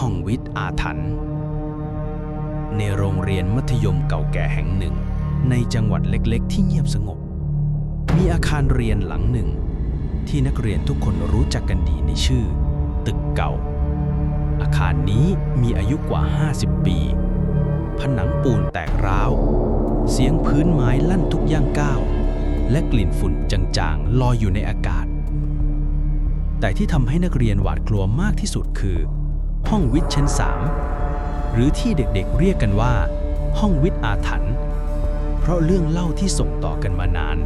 ห้องวิทย์อาถรรพ์ในโรงเรียนมัธยมเก่าแก่แห่งหนึ่ง ในจังหวัดเล็กๆ ที่เงียบสงบ มีอาคารเรียนหลังหนึ่ง ที่นักเรียนทุกคนรู้จักกันดีในชื่อ ตึกเก่า อาคารนี้มีอายุกว่า 50 ปี ผนังปูนแตกร้าว เสียงพื้นไม้ลั่นทุกย่างก้าว และกลิ่นฝุ่นจางๆลอยอยู่ในอากาศ แต่ที่ทำให้นักเรียนหวาดกลัวมากที่สุดคือ ห้องวิทย์ชั้น 3 หรือที่เด็กๆเรียกกันว่า ห้องวิทย์อาถรรพ์เพราะเรื่องเล่าที่ส่งต่อกันมานาน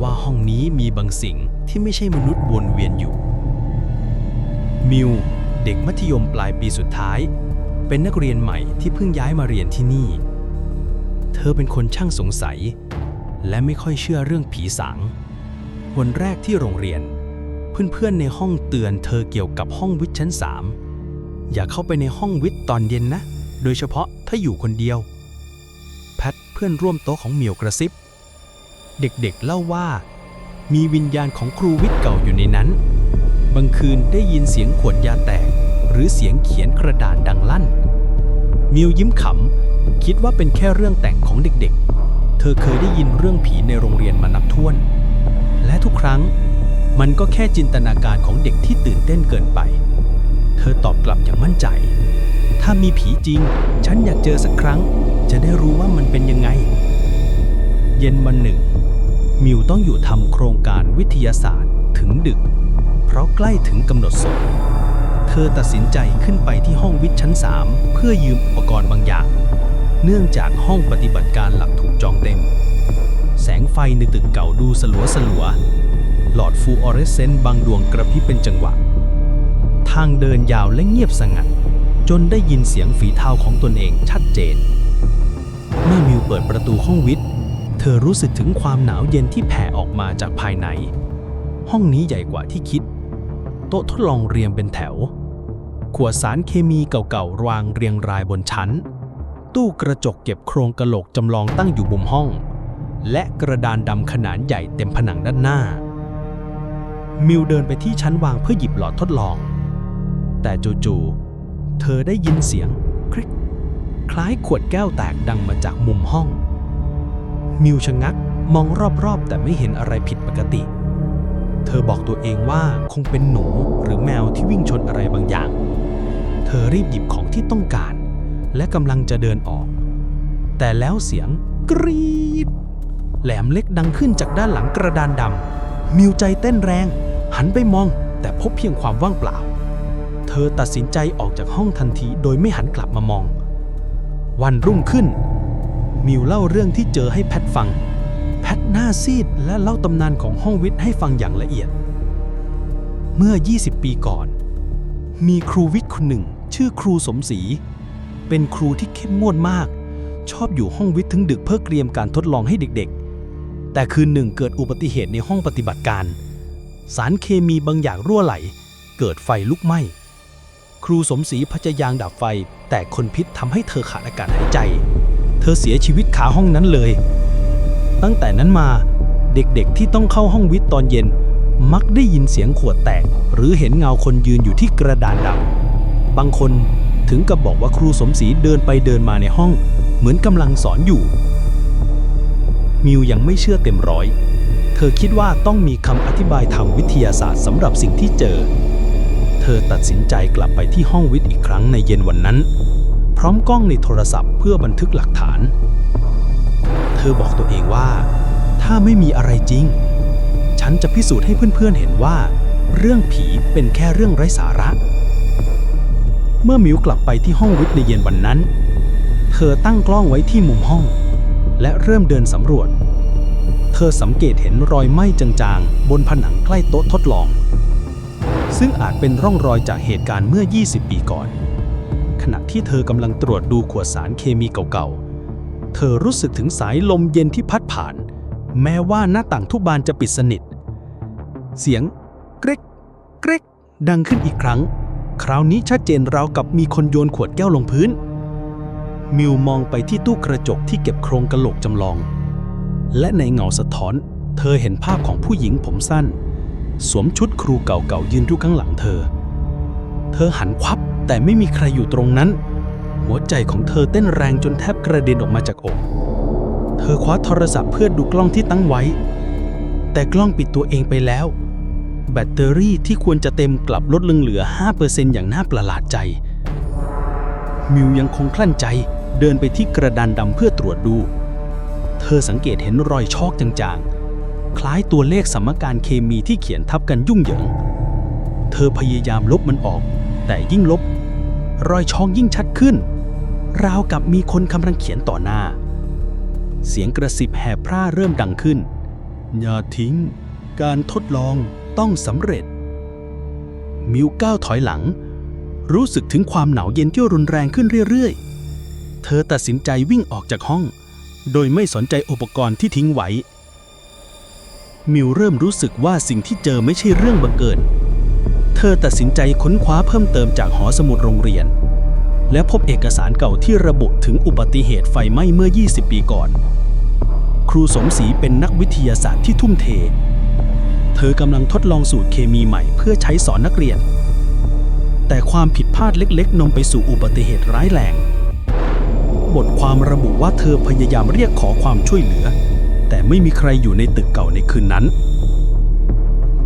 ว่าห้องนี้มีบางสิ่งที่ไม่ใช่มนุษย์วนเวียนอยู่ มิวเด็กมัธยมปลายปีสุดท้าย เป็นนักเรียนใหม่ที่เพิ่งย้ายมาเรียนที่นี่ เธอเป็นคนช่างสงสัย และไม่ค่อยเชื่อเรื่องผีสางวันแรกที่โรงเรียน เพื่อนๆในห้องเตือนเธอเกี่ยวกับห้องวิทย์ชั้น3 อย่าเข้าไปในห้องวิทย์ตอนเย็นนะ โดยเฉพาะถ้าอยู่คนเดียว แพทเพื่อนร่วมโต๊ะของเหมียวกระซิบ เด็กๆเล่าว่า มีวิญญาณของครูวิทย์เก่าอยู่ในนั้น บางคืนได้ยินเสียงขวดยาแตก หรือเสียงเขียนกระดาษดังลั่น มิวยิ้มขำ คิดว่าเป็นแค่เรื่องแต่งของเด็กๆ เธอเคยได้ยินเรื่องผีในโรงเรียนมานับถ้วน และทุกครั้งมันก็แค่จินตนาการของเด็กที่ตื่นเต้นเกินไป เธอตอบกลับอย่างมั่นใจ ถ้ามีผีจริง ฉันอยากเจอสักครั้ง จะได้รู้ว่ามันเป็นยังไง เย็นวันหนึ่ง มิวต้องอยู่ทำโครงการวิทยาศาสตร์ถึงดึก เพราะใกล้ถึงกำหนดส่งเธอตัดสินใจขึ้นไปที่ห้องวิทย์ชั้น 3 เพื่อยืมอุปกรณ์บางอย่าง เนื่องจากห้องปฏิบัติการหลักถูกจองเต็ม แสงไฟในตึกเก่าดูสลัวสลัว หลอดฟลูออเรสเซนต์บางดวงกระพริบเป็นจังหวะางเดินยาวและเงียบสงัด จนได้ยินเสียงฝีเท้าของตนเองชัดเจน เมื่อมิวเปิดประตูห้องวิทย์ เธอรู้สึกถึงความหนาวเย็นที่แผ่ออกมาจากภายใน ห้องนี้ใหญ่กว่าที่คิด โต๊ะทดลองเรียงเป็นแถว ขวดสารเคมีเก่าๆวางเรียงรายบนชั้น ตู้กระจกเก็บโครงกระโหลกจำลองตั้งอยู่มุมห้อง และกระดานดำขนาดใหญ่เต็มผนังด้านหน้ามิวเดินไปที่ชั้นวางเพื่อหยิบหลอดทดลอง แต่จู่ๆเธอได้ยินเสียงคลิกคล้ายขวดแก้วแตกดังมาจากมุมห้อง มิวชะงักมองรอบๆ แต่ไม่เห็นอะไรผิดปกติ เธอบอกตัวเองว่าคงเป็นหนูหรือแมวที่วิ่งชนอะไรบางอย่าง เธอรีบหยิบของที่ต้องการ และกำลังจะเดินออก แต่แล้วเสียงกรีดแหลมเล็กดังขึ้นจากด้านหลังกระดานดำมิวใจเต้นแรง หันไปมองแต่พบเพียงความว่างเปล่า เธอตัดสินใจออกจากห้องทันทีโดยไม่หันกลับมามอง วันรุ่งขึ้น มิวเล่าเรื่องที่เจอให้แพทฟัง แพทหน้าซีดและเล่าตำนานของห้องวิทย์ให้ฟังอย่างละเอียด เมื่อ 20 ปีก่อน มีครูวิทย์คนหนึ่ง ชื่อครูสมศรี เป็นครูที่เข้มงวดมาก ชอบอยู่ห้องวิทย์ถึงดึกเพื่อเตรียมการทดลองให้เด็กๆ แต่คืนหนึ่งเกิดอุบัติเหตุในห้องปฏิบัติการ สารเคมีบางอย่างรั่วไหล เกิดไฟลุกไหม้ ครูสมศรีพยายามดับไฟ แต่คนพิษทำให้เธอขาดอากาศหายใจ เธอเสียชีวิตคาห้องนั้นเลย ตั้งแต่นั้นมาเด็กๆที่ต้องเข้าห้องวิทย์ตอนเย็น มักได้ยินเสียงขวดแตก หรือเห็นเงาคนยืนอยู่ที่กระดานดำบางคนถึงกับบอกว่าครูสมศรีเดินไปเดินมาในห้อง เหมือนกำลังสอนอยู่ มิวยังไม่เชื่อเต็มร้อย เธอคิดว่าต้องมีคำอธิบายทางวิทยาศาสตร์สำหรับสิ่งที่เจอ เธอตัดสินใจกลับไปที่ห้องวิทย์อีกครั้งในเย็นวันนั้น พร้อมกล้องในโทรศัพท์เพื่อบันทึกหลักฐาน เธอบอกตัวเองว่า ถ้าไม่มีอะไรจริง ฉันจะพิสูจน์ให้เพื่อนๆเห็นว่า เรื่องผีเป็นแค่เรื่องไร้สาระ เมื่อมิวกลับไปที่ห้องวิทย์ในเย็นวันนั้น เธอตั้งกล้องไว้ที่มุมห้อง และเริ่มเดินสำรวจ เธอสังเกตเห็นรอยไหม้จางๆ บนผนังใกล้โต๊ะทดลอง ซึ่งอาจเป็นร่องรอยจากเหตุการณ์เมื่อ 20 ปีก่อน ขณะที่เธอกำลังตรวจดูขวดสารเคมีเก่าๆ เธอรู้สึกถึงสายลมเย็นที่พัดผ่าน แม้ว่าหน้าต่างทุกบานจะปิดสนิท เสียงเกรกเกรกดังขึ้นอีกครั้ง คราวนี้ชัดเจนราวกับมีคนโยนขวดแก้วลงพื้น มิวมองไปที่ตู้กระจกที่เก็บโครงกระโหลกจำลอง และในเงาสะท้อน เธอเห็นภาพของผู้หญิงผมสั้น สวมชุดครูเก่าๆยืนอยู่ข้างหลังเธอ เธอหันควับแต่ไม่มีใครอยู่ตรงนั้น หัวใจของเธอเต้นแรงจนแทบกระเด็นออกมาจากอก เธอคว้าโทรศัพท์เพื่อดูกล้องที่ตั้งไว้ แต่กล้องปิดตัวเองไปแล้ว แบตเตอรี่ที่ควรจะเต็มกลับลดลงเหลือ 5%อย่างน่าประหลาดใจ มิวยังคงคลั่นใจเดินไปที่กระดานดำเพื่อตรวจดู เธอสังเกตเห็นรอยชอกจางๆ คล้ายตัวเลขสมการเคมีที่เขียนทับกันยุ่งเหยิง เธอพยายามลบมันออก แต่ยิ่งลบ รอยช่อกยิ่งชัดขึ้น ราวกับมีคนกำลังเขียนต่อหน้า เสียงกระซิบแห่พร่าเริ่มดังขึ้น อย่าทิ้ง การทดลองต้องสำเร็จ มิวก้าวถอยหลัง รู้สึกถึงความหนาวเย็นที่รุนแรงขึ้นเรื่อยๆ เธอตัดสินใจวิ่งออกจากห้อง โดยไม่สนใจอุปกรณ์ที่ทิ้งไว้ มิวเริ่มรู้สึกว่าสิ่งที่เจอไม่ใช่เรื่องบังเกิด เธอตัดสินใจค้นคว้าเพิ่มเติมจากหอสมุดโรงเรียน และพบเอกสารเก่าที่ระบุถึงอุบัติเหตุไฟไหม้เมื่อ 20 ปีก่อน ครูสมศรีเป็นนักวิทยาศาสตร์ที่ทุ่มเท เธอกำลังทดลองสูตรเคมีใหม่เพื่อใช้สอนนักเรียน แต่ความผิดพลาดเล็กๆนำไปสู่อุบัติเหตุร้ายแรง บทความระบุว่าเธอพยายามเรียกขอความช่วยเหลือ แต่ไม่มีใครอยู่ในตึกเก่าในคืนนั้น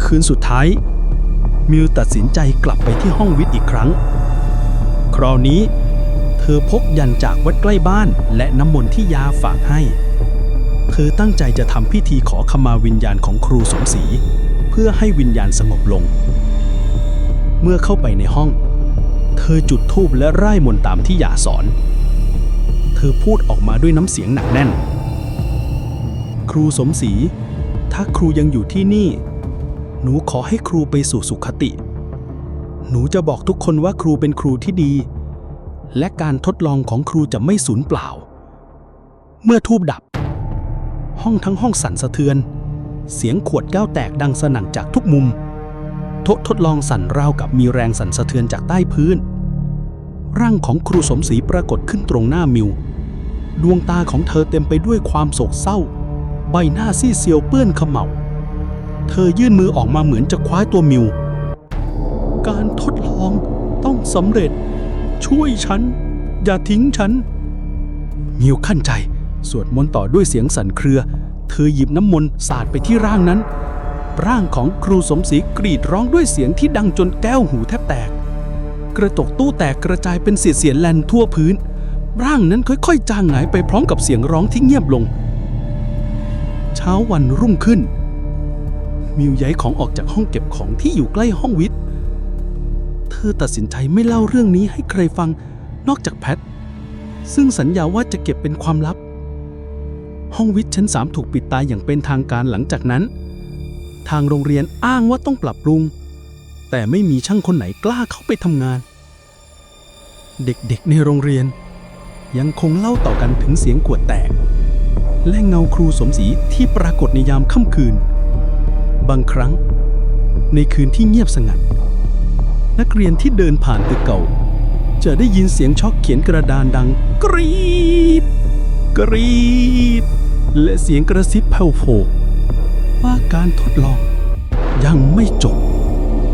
คืนสุดท้าย มิวตัดสินใจกลับไปที่ห้องวิทย์อีกครั้ง คราวนี้ เธอพกยันจากวัดใกล้บ้านและน้ำมนต์ที่ยาฝากให้ เธอตั้งใจจะทำพิธีขอขมาวิญญาณของครูสมศรีเพื่อให้วิญญาณสงบลง เมื่อเข้าไปในห้อง เธอจุดธูปและไร่มนต์ตามที่ยาสอน เธอพูดออกมาด้วยน้ำเสียงหนักแน่น ครูสมศรี ถ้าครูยังอยู่ที่นี่ หนูขอให้ครูไปสู่สุขติ หนูจะบอกทุกคนว่าครูเป็นครูที่ดี และการทดลองของครูจะไม่สูญเปล่า เมื่อทูบดับ ห้องทั้งห้องสั่นสะเทือน เสียงขวดแก้วแตกดังสนั่นจากทุกมุมโต๊ะทดลองสั่นราวกับมีแรงสั่นสะเทือนจากใต้พื้น ร่างของครูสมศรีปรากฏขึ้นตรงหน้ามิว ดวงตาของเธอเต็มไปด้วยความโศกเศร้า ใบหน้าซีเซียวเปื้อนเขมเหลาเธอยื่นมือออกมาเหมือนจะคว้าตัวมิว การทดลองต้องสำเร็จ ช่วยฉัน อย่าทิ้งฉัน มิวขั้นใจ สวดมนต์ต่อด้วยเสียงสั่นเครือ เธอหยิบน้ำมนต์สาดไปที่ร่างนั้น ร่างของครูสมศรีกรีดร้องด้วยเสียงที่ดังจนแก้วหูแทบแตก กระจกตู้แตกกระจายเป็นเศษเสียแลนทั่วพื้น ร่างนั้นค่อยๆ จางหายไปพร้อมกับเสียงร้องที่เงียบลง ช้าวันรุ่งขึ้น มิวย้ายของออกจากห้องเก็บของที่อยู่ใกล้ห้องวิทย์ เธอตัดสินใจไม่เล่าเรื่องนี้ให้ใครฟังนอกจากแพท ซึ่งสัญญาว่าจะเก็บเป็นความลับ ห้องวิทย์ชั้นสามถูกปิดตายอย่างเป็นทางการหลังจากนั้น ทางโรงเรียนอ้างว่าต้องปรับปรุง แต่ไม่มีช่างคนไหนกล้าเข้าไปทำงาน เด็กๆในโรงเรียน ยังคงเล่าต่อกันถึงเสียงขวดแตก และเงาครูสมศรีที่ปรากฏในยามค่ำคืน บางครั้ง ในคืนที่เงียบสงัด นักเรียนที่เดินผ่านตึกเก่า จะได้ยินเสียงช็อกเขียนกระดานดัง กรีดกรีดและเสียงกระซิบแผ่วโผว่าการทดลองยังไม่จบ